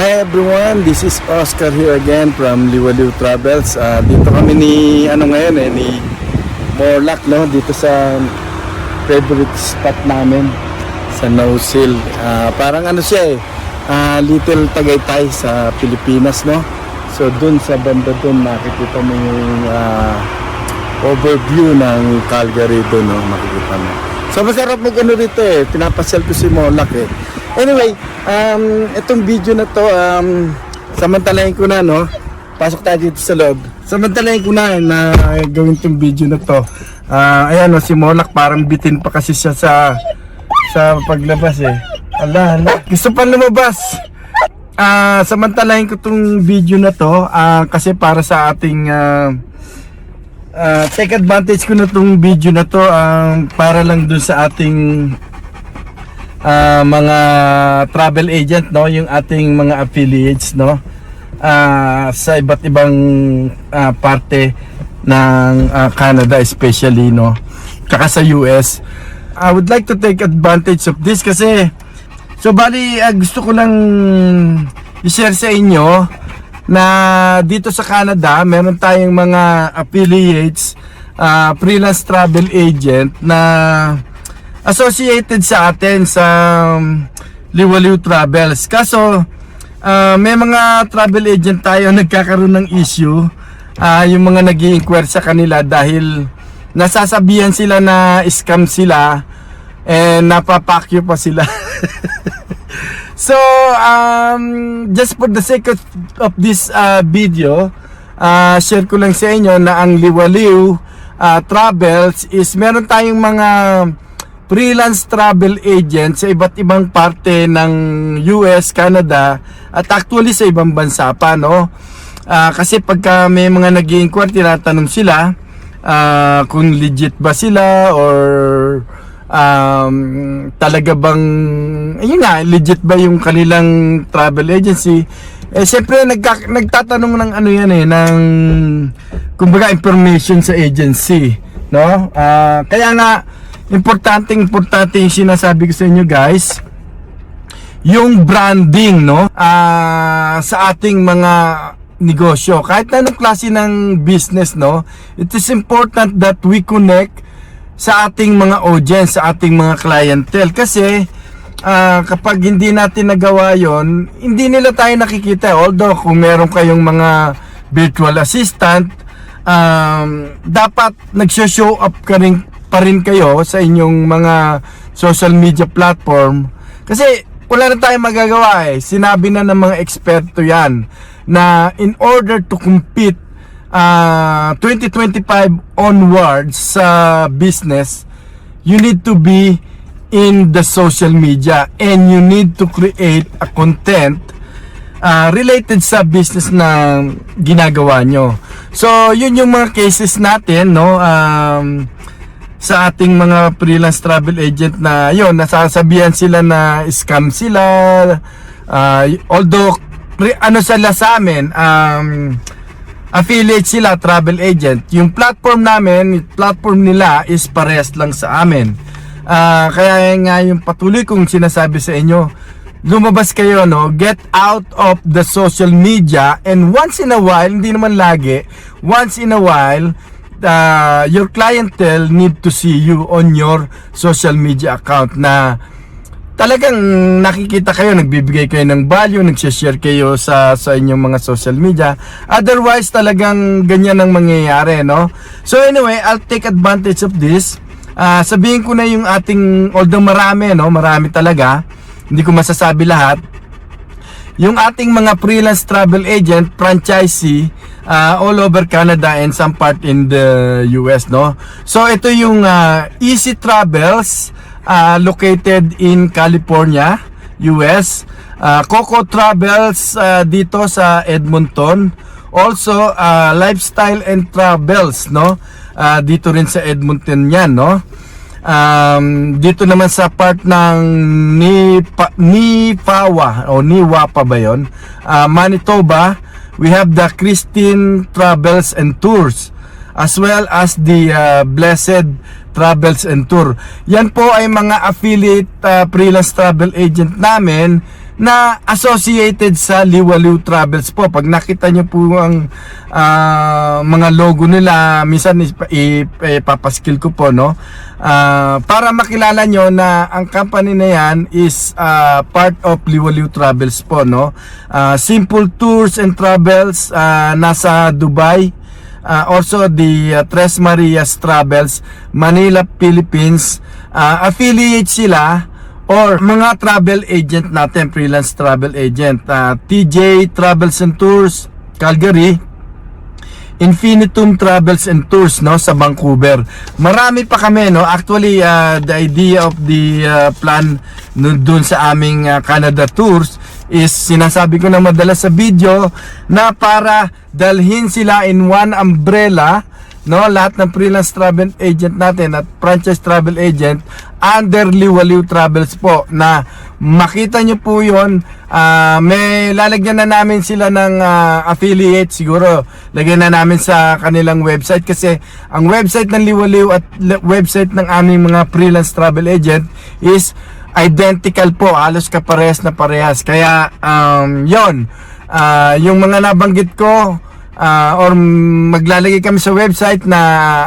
Hi everyone, this is Oscar here again from Liwaliw Travels. Ah, dito kami ni ano ngayon eh ni Morlac no dito sa favorite spot namin sa Nausil. Ah, parang ano siya eh ah, Little Tagaytay sa Pilipinas no. So dun sa banda dun makikita mo yung ah, overview ng Calgary dun no makikita mo. So masarap mag ano rito eh, pinapasyal ko si Morlac eh. Anyway, um, itong video na to, um, samantalahin ko na, no? Pasok tayo dito sa loob. Samantalahin ko na na gawin itong video na to. Ah, ayan, no, si Monak parang bitin pa kasi siya sa sa paglabas eh. Ala, ala. Gusto pa lumabas. Ah, samantalahin ko itong video na to ah, kasi para sa ating ah, ah, take advantage ko na itong video na to ah, para lang dun sa ating ah, mga travel agent no? Yung ating mga affiliates no? Ah, sa iba't ibang ah, parte ng ah, Canada especially no? Tsaka sa US I would like to take advantage of this kasi so bali ah, gusto ko lang i-share sa inyo na dito sa Canada meron tayong mga affiliates ah, freelance travel agent na associated sa atin sa um, Liwaliw Travels. Kaso, ah, may mga travel agent tayo nagkakaroon ng issue. Ah, yung mga nag inquire sa kanila dahil nasasabihan sila na scam sila and napapakyo pa sila. so, um, just for the sake of, of this ah, video, ah, share ko lang sa inyo na ang Liwaliw ah, Travels is meron tayong mga freelance travel agent sa iba't ibang parte ng US, Canada at actually sa ibang bansa pa no. Ah, kasi pagka may mga nag inquire tinatanong sila ah, kung legit ba sila or um, talaga bang ayun nga legit ba yung kanilang travel agency eh siyempre nagka, nagtatanong ng ano yan eh ng kumbaga information sa agency no Ah, kaya nga importante importante yung sinasabi ko sa inyo guys. Yung branding no? Ah, sa ating mga negosyo. Kahit na anong klase ng business no? It is important that we connect sa ating mga audience sa ating mga clientele. Kasi ah, kapag hindi natin nagawa yon hindi nila tayo nakikita. Although kung meron kayong mga virtual assistant um, dapat nagsho-show up ka rin, pa rin kayo sa inyong mga social media platform kasi wala na tayong magagawa eh. Sinabi na ng mga eksperto yan na in order to compete uh, 2025 onwards sa business, you need to be in the social media and you need to create a content uh, related sa business na ginagawa nyo. So, yun yung mga cases natin, no? Um, sa ating mga freelance travel agent na yun, nasasabihan sila na scam sila. Uh, although, ano sila sa amin, um, affiliate sila, travel agent. Yung platform namin, platform nila is parehas lang sa amin. Ah, kaya nga yung patuloy kong sinasabi sa inyo, lumabas kayo no, get out of the social media and once in a while, hindi naman lagi, once in a while, uh, your clientele need to see you on your social media account na talagang nakikita kayo, nagbibigay kayo ng value, nagsishare kayo sa sa inyong mga social media. Otherwise, talagang ganyan ang mangyayari, no? So anyway, I'll take advantage of this. Ah, sabihin ko na yung ating, although marami, no? Marami talaga. Hindi ko masasabi lahat yung ating mga freelance travel agent, franchisee, uh, all over Canada and some part in the US, no? So, ito yung uh, Easy Travels, uh, located in California, US. Uh, Coco Travels uh, dito sa Edmonton. Also, uh, Lifestyle and Travels, no? Uh, dito rin sa Edmonton yan, no? Um, dito naman sa part ng Nipa, Nipawa o Niwapa ba yun? Ah, Manitoba, we have the Christine Travels and Tours as well as the ah, Blessed Travels and Tour. Yan po ay mga affiliate ah, freelance travel agent namin na associated sa Liwaliw Travels po. Pag nakita nyo po ang ah, mga logo nila, minsan ipa- ip- ipapaskill ko po, no? Ah, para makilala nyo na ang company na yan is ah, part of Liwaliw Travels po, no? Ah, Simple Tours and Travels, ah, nasa Dubai. Uh, also the uh, Tres Marias Travels Manila, Philippines uh, affiliate sila or mga travel agent natin freelance travel agent uh, TJ Travels and Tours Calgary Infinitum Travels and Tours no sa Vancouver. Marami pa kami no. Actually uh, the idea of the uh, plan no, dun sa aming uh, Canada tours is sinasabi ko na madalas sa video na para dalhin sila in one umbrella no lahat ng freelance travel agent natin at franchise travel agent under Liwaliw Travels po na makita nyo po yon ah, may lalagyan na namin sila ng ah, affiliate siguro. Lagyan na namin sa kanilang website kasi ang website ng Liwaliw at website ng aming mga freelance travel agent is identical po halos kaparehas na parehas. Kaya um, yon Ah, yung mga nabanggit ko ah, or maglalagay kami sa website na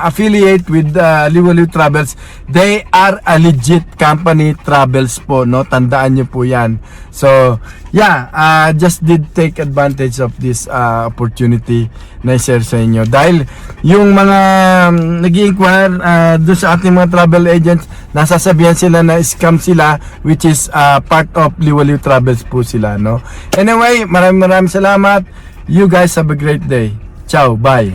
affiliate with uh, Liwaliw Travels, they are a legit company travels po, no? Tandaan nyo po yan. So, yeah, uh, just did take advantage of this uh, opportunity na i-share sa inyo. Dahil yung mga um, nag inquire uh, doon sa ating mga travel agents, nasasabihan sila na scam sila, which is uh, part of Liwaliw Travels po sila, no? Anyway, maraming maraming salamat. You guys have a great day. Ciao, bye.